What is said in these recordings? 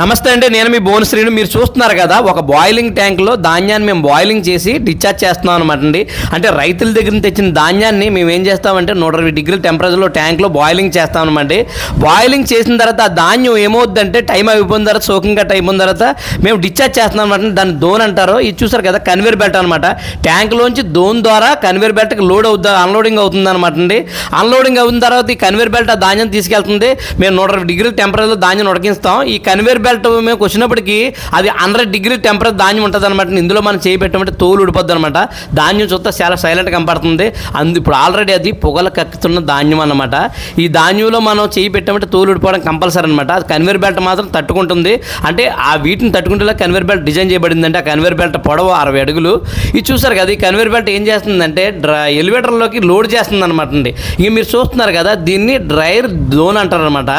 నమస్తే అండి నేను మీ భువనశ్రీని మీరు చూస్తున్నారు కదా ఒక బాయిలింగ్ ట్యాంక్లో ధాన్యాన్ని మేము బాయిలింగ్ చేసి డిశ్చార్జ్ చేస్తున్నాం అనమాట అండి. అంటే రైతుల దగ్గర నుంచి తెచ్చిన ధాన్యాన్ని మేము ఏం చేస్తామంటే నూట ఇరవై డిగ్రీల టెంపరేచర్లో ట్యాంక్లో బాయిలింగ్ చేస్తాం అనమాట బాయిలింగ్ చేసిన తర్వాత ఆ ధాన్యం ఏమవుద్దంటే టైం అయిపోయిన తర్వాత సోకింగ్ కట్ అయిపోయిన తర్వాత మేము డిశ్చార్జ్ చేస్తున్నాం అనమాట దాన్ని దోన్ అంటారు. ఇది చూసారు కదా కన్వేర్ బెల్ట్ అనమాట ట్యాంక్లోంచి దోన్ ద్వారా కన్వేర్ బెల్ట్కి లోడ్ అవుతుంది అన్లోడింగ్ అవుతుంది అనమాట అండి. అన్లోడింగ్ అయిన తర్వాత ఈ కన్వేర్ బెల్ట్ ఆ ధాన్యం తీసుకెళ్తుంది. మేము నూట ఇరవై డిగ్రీల టెంపరేచర్లో ధాన్యం ఉడికిస్తాం. ఈ కన్వేర్ బెల్ట్ మేము వచ్చినప్పటికీ అది హండ్రెడ్ డిగ్రీ టెంపరేచర్ ధాన్యం ఉంటుంది అనమాట ఇందులో మనం చేయి పెట్టమంటే తోలు ఉడిపోద్ది అనమాట ధాన్యం చూస్తే చాలా సైలెంట్గా కనపడుతుంది. అందు ఇప్పుడు ఆల్రెడీ అది పొగలు కక్కుతున్న ధాన్యం అనమాట ఈ ధాన్యంలో మనం చేయి పెట్టమంటే తోలు ఉడిపోవడం కంపల్సరీ అనమాట అది కన్వేర్ బెల్ట్ మాత్రం తట్టుకుంటుంది. అంటే ఆ వీటిని తట్టుకుంటేలా కన్వేర్ బెల్ట్ డిజైన్ చేయబడిందంటే ఆ కన్వేర్ బెల్ట్ పొడవు అరవై అడుగులు. ఇది చూసారు కదా ఈ కన్వేర్ బెల్ట్ ఏం చేస్తుందంటే డ్రై ఎలివేటర్లోకి లోడ్ చేస్తుంది అనమాట అండి. ఇక మీరు చూస్తున్నారు కదా దీన్ని డ్రైర్ జోన్ అంటారనమాట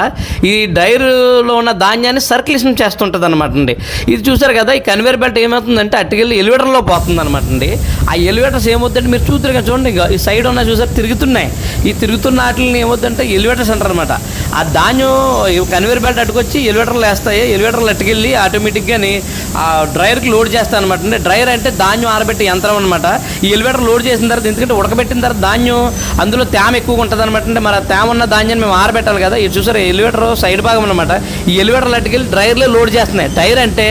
ఈ డ్రైర్లో ఉన్న ధాన్యాన్ని సర్క్యులేషన్ చేస్తుంటుంది అనమాట అండి. ఇది చూసారు కదా ఈ కన్వేర్ బెల్ట్ ఏమవుతుందంటే అట్టుకెళ్ళి ఎలివేటర్లో పోతుంది అనమాట అండి. ఆ ఎలివేటర్స్ ఏమవుతుందంటే మీరు చూద్దరు కదా చూడండి ఈ సైడ్ ఉన్న చూసారు తిరుగుతున్నాయి. ఈ తిరుగుతున్న వాటిని ఏమవుతుందంటే ఎలివేటర్స్ అంటారు అనమాట ఆ ధాన్యం కన్వేర్ బెల్ట్ అట్టుకొచ్చి ఎలివేటర్లు వేస్తాయి ఎలివేటర్లు అట్టుకెళ్ళి ఆటోమేటిక్గాని ఆ డ్రైవర్కి లోడ్ చేస్తాను అనమాట అంటే డ్రైవర్ అంటే ధాన్యం ఆరబెట్టే యంత్రం అనమాట ఈ ఎలివేటర్ లోడ్ చేసిన తర్వాత ఎందుకంటే ఉడకబెట్టిన తర్వాత ధాన్యం అందులో తేమ ఎక్కువగా ఉంటుంది అనమాట అంటే మరి ఆ తేమ ఉన్న ధాన్యాన్ని మేము ఆరబెట్టాలి కదా. ఇది చూసారు ఎలివేటర్ సైడ్ భాగం అనమాట ఈ ఎలివేటర్ అట్టుకెళ్ళి డ్రైవర్లే లోడ్ చేస్తున్నాయి. టైర్ అంటే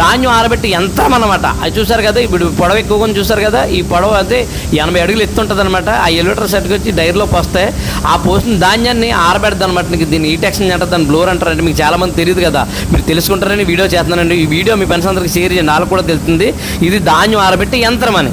ధాన్యం ఆరబెట్టి యంత్రం అనమాట అది చూసారు కదా ఇప్పుడు పొడవ ఎక్కువగా చూసారు కదా ఈ పడవ అయితే ఎనభై అడుగులు ఎత్తుంటుంది అనమాట ఆ ఎలివేటర్ సెట్కి వచ్చి డైర్లోకి వస్తే ఆ పోసిన ధాన్యాన్ని ఆరబెడద్దు అనమాట నీకు దీన్ని ఈ టెక్షన్ అంటారు దాన్ని బ్లోర్ అంటారంటే మీకు చాలా మంది తెలియదు కదా. మీరు తెలుసుకుంటారని వీడియో చేస్తున్నానండి. ఈ వీడియో మీ ఫ్రెండ్స్ అందరికి షేర్ చేయండి. వాళ్ళకి కూడా తెలుస్తుంది. ఇది ధాన్యం ఆరబెట్టి యంత్రం అని.